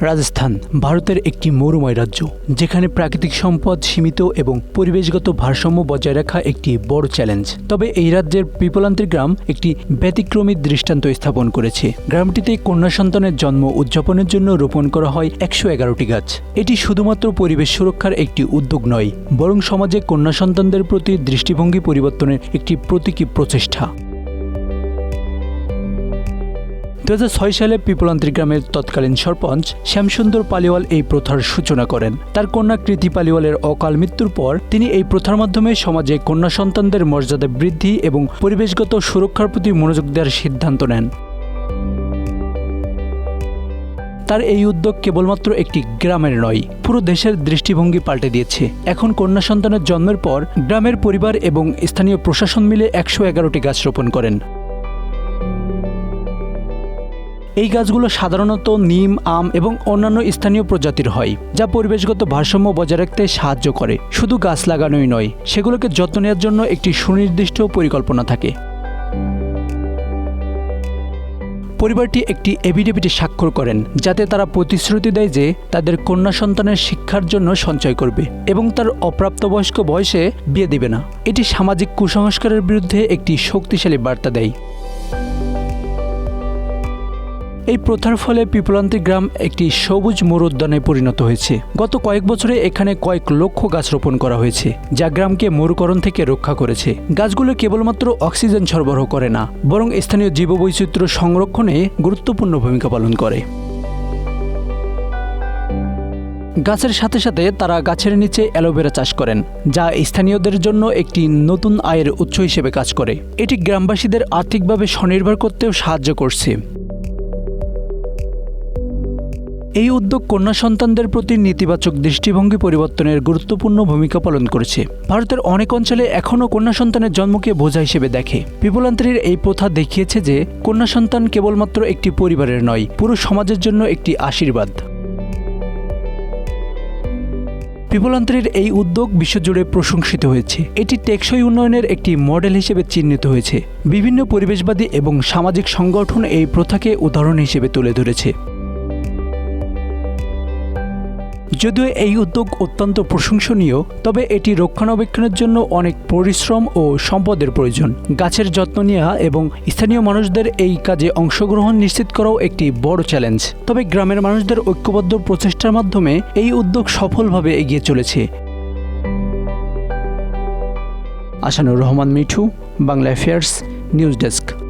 রাজস্থান ভারতের একটি মরুময় রাজ্য, যেখানে প্রাকৃতিক সম্পদ সীমিত এবং পরিবেশগত ভারসাম্য বজায় রাখা একটি বড় চ্যালেঞ্জ তবে এই রাজ্যের পিপলান্তের গ্রাম একটি ব্যতিক্রমী দৃষ্টান্ত স্থাপন করেছে। গ্রামটিতে কন্যা সন্তানের জন্ম উদযাপনের জন্য রোপণ করা হয় একশো এগারোটি গাছ। এটি শুধুমাত্র পরিবেশ সুরক্ষার একটি উদ্যোগ নয়, বরং সমাজে কন্যা সন্তানদের প্রতি দৃষ্টিভঙ্গি পরিবর্তনের একটি প্রতীকী প্রচেষ্টা। দু ছয় সালে পিপলান্ত্রী গ্রামের তৎকালীন সরপঞ্চ শ্যামসুন্দর পালিওয়াল এই প্রথার সূচনা করেন। তার কন্যা কৃতি পালিওয়ালের অকাল মৃত্যুর পর তিনি এই প্রথার মাধ্যমে সমাজে কন্যা সন্তানদের মর্যাদা বৃদ্ধি এবং পরিবেশগত সুরক্ষার প্রতি মনোযোগ দেওয়ার সিদ্ধান্ত নেন। তার এই উদ্যোগ কেবলমাত্র একটি গ্রামের নয়, পুরো দেশের দৃষ্টিভঙ্গি পাল্টে দিয়েছে। এখন কন্যা সন্তানের জন্মের পর গ্রামের পরিবার এবং স্থানীয় প্রশাসন মিলে একশো এগারোটি গাছ রোপণ করেন। এই গাছগুলো সাধারণত নিম, আম এবং অন্যান্য স্থানীয় প্রজাতির হয়, যা পরিবেশগত ভারসাম্য বজায় রাখতে সাহায্য করে। শুধু গাছ লাগানোই নয়, সেগুলোকে যত্ন নেওয়ার জন্য একটি সুনির্দিষ্ট পরিকল্পনা থাকে। পরিবারটি একটি এভিডেভিটে স্বাক্ষর করেন, যাতে তারা প্রতিশ্রুতি দেয় যে তাদের কন্যা সন্তানের শিক্ষার জন্য সঞ্চয় করবে এবং তার অপ্রাপ্তবয়স্ক বয়সে বিয়ে দেবে না। এটি সামাজিক কুসংস্কারের বিরুদ্ধে একটি শক্তিশালী বার্তা দেয়। এই প্রথার ফলে পিপলান্তি গ্রাম একটি সবুজ মরুদ্যানে পরিণত হয়েছে। গত কয়েক বছরে এখানে কয়েক লক্ষ গাছ রোপণ করা হয়েছে, যা গ্রামকে মরুকরণ থেকে রক্ষা করেছে। গাছগুলো কেবলমাত্র অক্সিজেন সরবরাহ করে না, বরং স্থানীয় জীববৈচিত্র্য সংরক্ষণে গুরুত্বপূর্ণ ভূমিকা পালন করে। গাছের সাথে সাথে তারা গাছের নিচে অ্যালোভেরা চাষ করেন, যা স্থানীয়দের জন্য একটি নতুন আয়ের উৎস হিসেবে কাজ করে। এটি গ্রামবাসীদের আর্থিকভাবে স্বনির্ভর করতেও সাহায্য করছে। এই উদ্যোগ কন্যা সন্তানদের প্রতি নেতিবাচক দৃষ্টিভঙ্গি পরিবর্তনের গুরুত্বপূর্ণ ভূমিকা পালন করেছে। ভারতের অনেক অঞ্চলে এখনও কন্যা সন্তানের জন্মকে বোঝা হিসেবে দেখে। পিপলান্তরীর এই প্রথা দেখিয়েছে যে, কন্যা সন্তান কেবলমাত্র একটি পরিবারের নয়, পুরো সমাজের জন্য একটি আশীর্বাদ। পিপলান্তরীর এই উদ্যোগ বিশ্বজুড়ে প্রশংসিত হয়েছে। এটি টেকসই উন্নয়নের একটি মডেল হিসেবে চিহ্নিত হয়েছে। বিভিন্ন পরিবেশবাদী এবং সামাজিক সংগঠন এই প্রথাকে উদাহরণ হিসেবে তুলে ধরেছে। যদিও এই উদ্যোগ অত্যন্ত প্রশংসনীয়, তবে এটি রক্ষণাবেক্ষণের জন্য অনেক পরিশ্রম ও সম্পদের প্রয়োজন। গাছের যত্ন নেওয়া এবং স্থানীয় মানুষদের এই কাজে অংশগ্রহণ নিশ্চিত করাও একটি বড় চ্যালেঞ্জ। তবে গ্রামের মানুষদের ঐক্যবদ্ধ প্রচেষ্টার মাধ্যমে এই উদ্যোগ সফলভাবে এগিয়ে চলেছে। Asanur Rahman Mithu, Bangla affairs news desk.